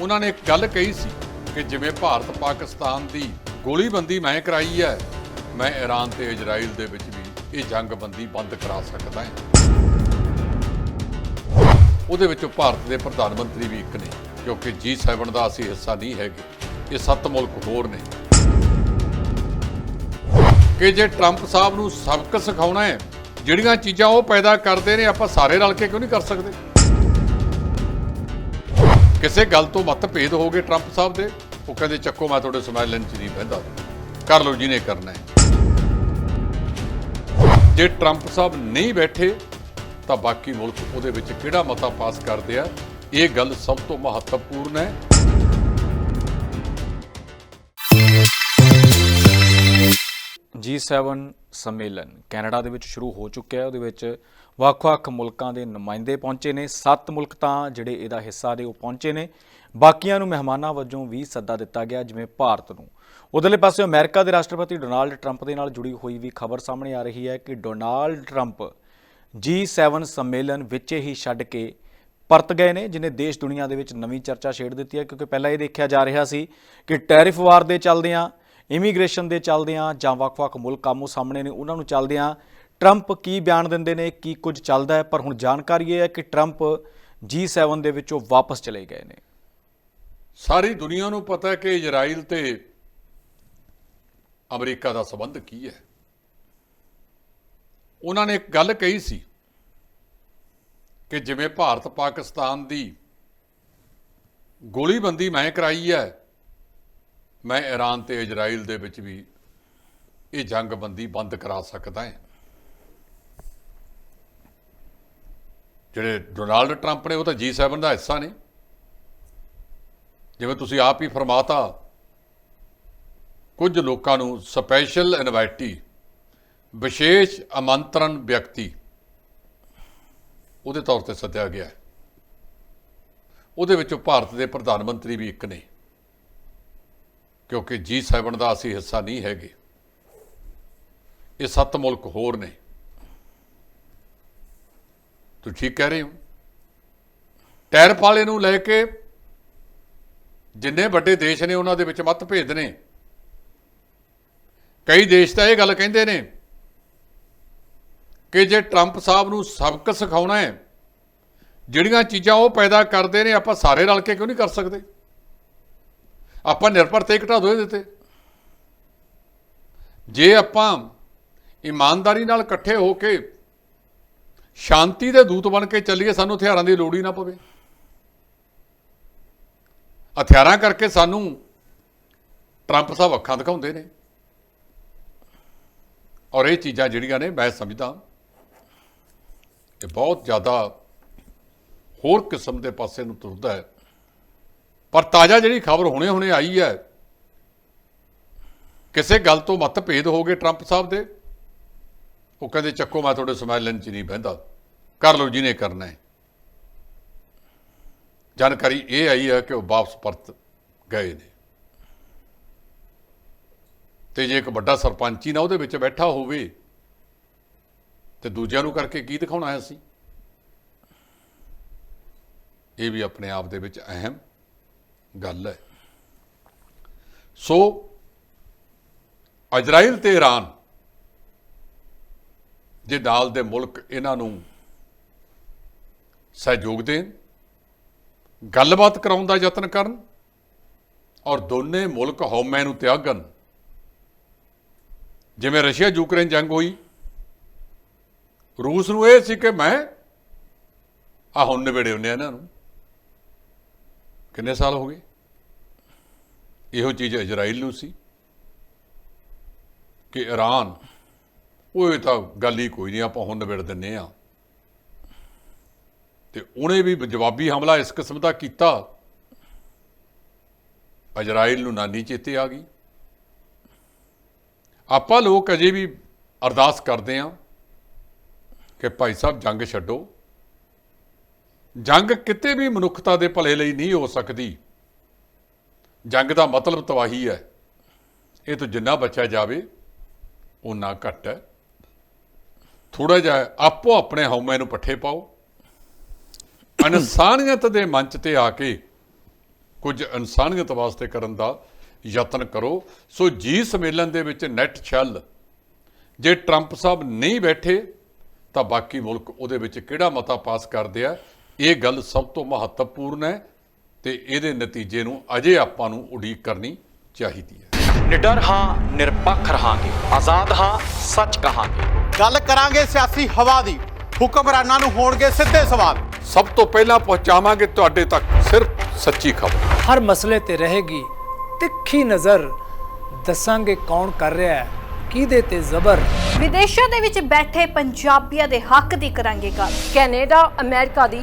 ਉਹਨਾਂ ਨੇ ਇੱਕ ਗੱਲ ਕਹੀ ਸੀ ਕਿ ਜਿਵੇਂ ਭਾਰਤ ਪਾਕਿਸਤਾਨ ਦੀ ਗੋਲੀਬੰਦੀ ਮੈਂ ਕਰਾਈ ਹੈ, ਮੈਂ ਈਰਾਨ ਤੇ ਇਜ਼ਰਾਈਲ ਦੇ ਵਿੱਚ ਵੀ ਇਹ ਜੰਗਬੰਦੀ ਬੰਦ ਕਰਾ ਸਕਦਾ ਹਾਂ। ਉਹਦੇ ਵਿੱਚੋਂ ਭਾਰਤ ਦੇ ਪ੍ਰਧਾਨ ਮੰਤਰੀ ਵੀ ਇੱਕ ਨੇ ਕਿਉਂਕਿ G7 ਦਾ ਅਸੀਂ ਹਿੱਸਾ ਨਹੀਂ ਹੈਗੇ, ਇਹ ਸੱਤ ਮੁਲਕ ਹੋਰ ਨੇ। ਕਿ ਜੇ ਟਰੰਪ ਸਾਹਿਬ ਨੂੰ ਸਬਕ ਸਿਖਾਉਣਾ ਹੈ, ਜਿਹੜੀਆਂ ਚੀਜ਼ਾਂ ਉਹ ਪੈਦਾ ਕਰਦੇ ਨੇ, ਆਪਾਂ ਸਾਰੇ ਰਲ ਕੇ ਕਿਉਂ ਨਹੀਂ ਕਰ ਸਕਦੇ? ਕਿਸੇ ਗੱਲ ਤੋਂ ਮਤਭੇਦ ਹੋ ਗਏ ਟਰੰਪ ਸਾਹਿਬ ਦੇ? ਉਹ ਕਹਿੰਦੇ, ਚੱਕੋ, ਮੈਂ ਤੁਹਾਡੇ ਸਮੈਲਨ ਚ ਨਹੀਂ ਬਹਿੰਦਾ ਕਰ ਲਓ ਜਿਹਨੇ ਕਰਨਾ ਹੈ। ਜੇ ਟਰੰਪ ਸਾਹਿਬ ਨਹੀਂ ਬੈਠੇ, ਤਾਂ ਬਾਕੀ ਮੁਲਕ ਉਹਦੇ ਵਿੱਚ ਕਿਹੜਾ ਮਤਾ ਪਾਸ ਕਰਦੇ ਆ? ਇਹ ਗੱਲ ਸਭ ਤੋਂ ਮਹੱਤਵਪੂਰਨ ਹੈ। G7 ਸੰਮੇਲਨ ਕੈਨੇਡਾ ਦੇ ਵਿੱਚ ਸ਼ੁਰੂ ਹੋ ਚੁੱਕਿਆ ਹੈ। ਉਹਦੇ ਵਿੱਚ ਵੱਖ-ਵੱਖ ਮੁਲਕਾਂ ਦੇ ਨੁਮਾਇੰਦੇ ਪਹੁੰਚੇ ਨੇ। ਸੱਤ ਮੁਲਕ ਤਾਂ ਜਿਹੜੇ ਇਹਦਾ ਹਿੱਸਾ ਦੇ ਉਹ ਪਹੁੰਚੇ ਨੇ। ਬਾਕੀਆਂ ਨੂੰ ਮਹਿਮਾਨਾਂ ਵਜੋਂ ਵੀ ਸੱਦਾ ਦਿੱਤਾ ਗਿਆ, ਜਿਵੇਂ ਭਾਰਤ ਨੂੰ। ਉਧਰਲੇ ਪਾਸੇ ਅਮਰੀਕਾ ਦੇ ਰਾਸ਼ਟਰਪਤੀ ਡੋਨਾਲਡ ਟਰੰਪ ਦੇ ਨਾਲ ਜੁੜੀ ਹੋਈ ਵੀ ਖਬਰ ਸਾਹਮਣੇ ਆ ਰਹੀ ਹੈ ਕਿ ਡੋਨਾਲਡ ਟਰੰਪ G7 ਸੰਮੇਲਨ ਵਿੱਚ ਹੀ ਛੱਡ ਕੇ ਪਰਤ ਗਏ ਨੇ, ਜਿਨੇ ਦੇਸ਼ ਦੁਨੀਆ ਦੇ ਵਿੱਚ ਨਵੀਂ ਚਰਚਾ ਛੇੜ ਦਿੱਤੀ ਹੈ। ਕਿਉਂਕਿ ਪਹਿਲਾਂ ਇਹ ਦੇਖਿਆ ਜਾ ਰਿਹਾ ਸੀ ਕਿ ਟੈਰਿਫ ਵਾਰ ਦੇ ਚੱਲਦਿਆਂ ਇਮੀਗ੍ਰੇਸ਼ਨ ਦੇ ਚੱਲਦਿਆਂ ਜਾਂ ਵੱਖ-ਵੱਖ ਮੁਲਕ ਆਮੋ ਸਾਹਮਣੇ ਨੇ, ਉਹਨਾਂ ਨੂੰ ਚੱਲਦਿਆਂ ਟਰੰਪ ਕੀ ਬਿਆਨ ਦਿੰਦੇ ਨੇ, ਕੀ ਕੁਝ ਚੱਲਦਾ ਹੈ, ਪਰ ਹੁਣ ਜਾਣਕਾਰੀ ਇਹ ਹੈ ਕਿ ਟਰੰਪ G7 ਦੇ ਵਿੱਚੋਂ ਵਾਪਸ ਚਲੇ ਗਏ ਨੇ। ਸਾਰੀ ਦੁਨੀਆ ਨੂੰ ਪਤਾ ਹੈ ਕਿ ਇਜ਼ਰਾਈਲ ਤੇ ਅਮਰੀਕਾ ਦਾ ਸਬੰਧ ਕੀ ਹੈ। ਉਹਨਾਂ ਨੇ ਇੱਕ ਗੱਲ ਕਹੀ ਸੀ ਕਿ ਜਿਵੇਂ ਭਾਰਤ ਪਾਕਿਸਤਾਨ ਦੀ ਗੋਲੀਬੰਦੀ ਮੈਂ ਕਰਾਈ ਹੈ ਮੈਂ ਈਰਾਨ ਤੇ ਇਜ਼ਰਾਈਲ ਦੇ ਵਿੱਚ ਵੀ ਇਹ ਜੰਗਬੰਦੀ ਬੰਦ ਕਰਾ ਸਕਦਾ ਹਾਂ। ਜਿਹੜੇ ਡੋਨਾਲਡ ਟਰੰਪ ਨੇ, ਉਹ ਤਾਂ G7 ਦਾ ਹਿੱਸਾ ਨੇ। ਜਿਵੇਂ ਤੁਸੀਂ ਆਪ ਹੀ ਫਰਮਾਤਾ, ਕੁਝ ਲੋਕਾਂ ਨੂੰ ਸਪੈਸ਼ਲ ਇਨਵਾਈਟੀ ਵਿਸ਼ੇਸ਼ ਆਮੰਤਰਣ ਵਿਅਕਤੀ, ਉਹਦੇ ਤੌਰ ਤੇ ਸੱਦਿਆ ਗਿਆ। ਉਹਦੇ ਵਿੱਚੋਂ ਭਾਰਤ ਦੇ ਪ੍ਰਧਾਨ ਮੰਤਰੀ ਵੀ ਇੱਕ ਨੇ। ਕਿਉਂਕਿ G7 ਦਾ ਅਸੀਂ ਹਿੱਸਾ ਨਹੀਂ ਹੈਗੇ। ਇਹ ਸੱਤ ਮੁਲਕ ਹੋਰ ਨੇ। ਤੁਸੀਂ ਠੀਕ ਕਹਿ ਰਹੇ ਹੋ? ਟੈਰਿਫ ਵਾਲੇ ਨੂੰ ਲੈ ਕੇ ਜਿੰਨੇ ਵੱਡੇ ਦੇਸ਼ ਨੇ, ਉਹਨਾਂ ਦੇ ਵਿੱਚ ਮਤਭੇਦ ਨੇ। ਕਈ ਦੇਸ਼ ਤਾਂ ਇਹ ਗੱਲ ਕਹਿੰਦੇ ਨੇ ਕਿ ਜੇ ਟਰੰਪ ਸਾਹਿਬ ਨੂੰ ਸਬਕ ਸਿਖਾਉਣਾ ਹੈ, ਜਿਹੜੀਆਂ ਚੀਜ਼ਾਂ ਉਹ ਪੈਦਾ ਕਰਦੇ ਨੇ, ਆਪਾਂ ਸਾਰੇ ਰਲ ਕੇ ਕਿਉਂ ਨਹੀਂ ਕਰ ਸਕਦੇ? ਆਪਾਂ ਨਿਰਭਰ ਤੇ ਘਟਾ ਦੋ ਇਹਦੇ ਤੇ। ਜੇ ਆਪਾਂ ਇਮਾਨਦਾਰੀ ਨਾਲ ਇਕੱਠੇ ਹੋ ਕੇ ਸ਼ਾਂਤੀ ਦੇ ਦੂਤ ਬਣ ਕੇ ਚੱਲੀਏ, ਸਾਨੂੰ ਹਥਿਆਰਾਂ ਦੀ ਲੋੜ ਹੀ ਨਾ ਪਵੇ। ਹਥਿਆਰਾਂ ਕਰਕੇ ਸਾਨੂੰ ਟਰੰਪ ਸਾਹਿਬ ਅੱਖਾਂ ਦਿਖਾਉਂਦੇ ਨੇ। ਔਰ ਇਹ ਚੀਜ਼ਾਂ ਜਿਹੜੀਆਂ ਨੇ ਮੈਂ ਸਮਝਦਾ ਇਹ ਬਹੁਤ ਜ਼ਿਆਦਾ ਹੋਰ ਕਿਸਮ ਦੇ ਪਾਸੇ ਨੂੰ ਤੁਰਦਾ ਹੈ। ਪਰ ਤਾਜ਼ਾ ਜਿਹੜੀ ਖਬਰ ਹੁਣੇ ਹੁਣੇ ਆਈ ਹੈ, ਕਿਸੇ ਗੱਲ ਤੋਂ ਮਤਭੇਦ ਹੋ ਗਏ ਟਰੰਪ ਸਾਹਿਬ ਦੇ? ਉਹ ਕਹਿੰਦੇ, ਚੱਕੋ ਮੈਂ ਤੁਹਾਡੇ ਸਮੈਲਨ ਚ ਨਹੀਂ ਬਹਿੰਦਾ, ਕਰ ਲਓ ਜਿਹਨੇ ਕਰਨਾ ਹੈ। ਜਾਣਕਾਰੀ ਇਹ ਆਈ ਹੈ ਕਿ ਉਹ ਵਾਪਸ ਪਰਤ ਗਏ ਨੇ। ਤੇ ਜੇ ਇੱਕ ਵੱਡਾ ਸਰਪੰਚੀ ਨਾ ਉਹਦੇ ਵਿੱਚ ਬੈਠਾ ਹੋਵੇ, ਤੇ ਦੂਜਿਆਂ ਨੂੰ ਕਰਕੇ ਕੀ ਦਿਖਾਉਣਾ ਹੈ ਅਸੀਂ? ਇਹ ਵੀ ਆਪਣੇ ਆਪ ਦੇ ਵਿੱਚ ਅਹਿਮ ਗੱਲ ਹੈ। ਸੋ ਇਜ਼ਰਾਈਲ ਤੇ ਈਰਾਨ ਜੇ ਨਾਲ ਦੇ ਮੁਲਕ ਇਹਨਾਂ ਨੂੰ ਸਹਿਯੋਗ ਦੇਣ, ਗੱਲਬਾਤ ਕਰਾਉਣ ਦਾ ਯਤਨ ਕਰਨ ਔਰ ਦੋਨੇ ਮੁਲਕ ਹਉਮੈ ਨੂੰ ਤਿਆਗਣ ਜਿਵੇਂ ਰਸ਼ੀਆ ਯੂਕਰੇਨ ਜੰਗ ਹੋਈ, ਰੂਸ ਨੂੰ ਇਹ ਸੀ ਕਿ ਮੈਂ ਆ ਹੁਣ ਨਿਬੇੜੇ ਹੁੰਨੇ ਆ ਇਹਨਾਂ ਨੂੰ। ਕਿੰਨੇ ਸਾਲ ਹੋ ਗਏ? ਇਹੋ ਚੀਜ਼ ਇਜ਼ਰਾਈਲ ਨੂੰ ਸੀ ਕਿ ਈਰਾਨ ਉਹ ਤਾਂ ਗੱਲ ਹੀ ਕੋਈ ਨਹੀਂ, ਆਪਾਂ ਹੁਣ ਨਿਬੇੜ ਦਿੰਨੇ ਆ। ਤੇ ਉਹਨੇ ਵੀ ਜਵਾਬੀ ਹਮਲਾ ਇਸ ਕਿਸਮ ਦਾ ਕੀਤਾ। ਇਜ਼ਰਾਈਲ ਨੂੰ ਨਾਨੀ ਚੇਤੇ ਆ ਗਈ। ਆਪਾਂ ਲੋਕ ਅਜੇ ਵੀ ਅਰਦਾਸ ਕਰਦੇ ਆ ਕਿ ਭਾਈ ਸਾਹਿਬ ਜੰਗ ਛੱਡੋ। ਜੰਗ ਕਿਤੇ ਵੀ ਮਨੁੱਖਤਾ ਦੇ ਭਲੇ ਲਈ ਨਹੀਂ ਹੋ ਸਕਦੀ। ਜੰਗ ਦਾ ਮਤਲਬ ਤਬਾਹੀ ਹੈ। ਇਹ ਤੋਂ ਜਿੰਨਾ ਬਚਿਆ ਜਾਵੇ ਉਨਾ ਘੱਟ ਹੈ। ਥੋੜਾ ਜਿਹਾ ਆਪੋ ਆਪਣੇ ਹਉਮੈ ਨੂੰ ਪੱਠੇ ਪਾਓ। ਇਨਸਾਨੀਅਤ ਦੇ ਮੰਚ ਤੇ ਆ ਕੇ ਕੁਝ ਇਨਸਾਨੀਅਤ ਵਾਸਤੇ ਕਰਨ ਦਾ ਯਤਨ ਕਰੋ। ਸੋ ਜੀ ਸੰਮੇਲਨ ਦੇ ਵਿੱਚ ਨੈਟ ਛਲ। ਜੇ ਟਰੰਪ ਸਾਹਿਬ ਨਹੀਂ ਬੈਠੇ, ਤਾਂ ਬਾਕੀ ਮੁਲਕ ਉਹਦੇ ਵਿੱਚ ਕਿਹੜਾ ਮਤਾ ਪਾਸ ਕਰਦੇ ਆ? ਇਹ ਗੱਲ ਸਭ ਤੋਂ ਮਹੱਤਵਪੂਰਨ ਹੈ ਤੇ ਇਹਦੇ ਨਤੀਜੇ ਨੂੰ ਅਜੇ ਆਪਾਂ ਨੂੰ ਉਡੀਕ ਕਰਨੀ ਚਾਹੀਦੀ ਹੈ। ਨਿਡਰ ਹਾਂ ਨਿਰਪੱਖ ਰਹਾਂਗੇ। ਆਜ਼ਾਦ ਹਾਂ ਸੱਚ ਕਹਾਂਗੇ। ਗੱਲ ਕਰਾਂਗੇ ਸਿਆਸੀ ਹਵਾ ਦੀ। ਹੁਕਮਰਾਨਾਂ ਨੂੰ ਹੋਣਗੇ ਸਿੱਧੇ ਸਵਾਲ। ਸਭ ਤੋਂ ਪਹਿਲਾਂ ਪਹੁੰਚਾਵਾਂਗੇ ਤੁਹਾਡੇ ਤੱਕ ਸਿਰਫ ਸੱਚੀ ਖਬਰ। ਹਰ ਮਸਲੇ ਤੇ ਰਹੇਗੀ ਤਿੱਖੀ ਨਜ਼ਰ। ਦੱਸਾਂਗੇ ਕੌਣ ਕਰ ਰਿਹਾ ਹੈ ਕਿਹਦੇ ਤੇ ਜ਼ਬਰ। ਵਿਦੇਸ਼ਾਂ ਦੇ ਵਿੱਚ ਬੈਠੇ ਪੰਜਾਬੀਆਂ ਦੇ ਹੱਕ ਦੀ ਕਰਾਂਗੇ ਗੱਲ। ਕੈਨੇਡਾ ਅਮਰੀਕਾ ਦੀ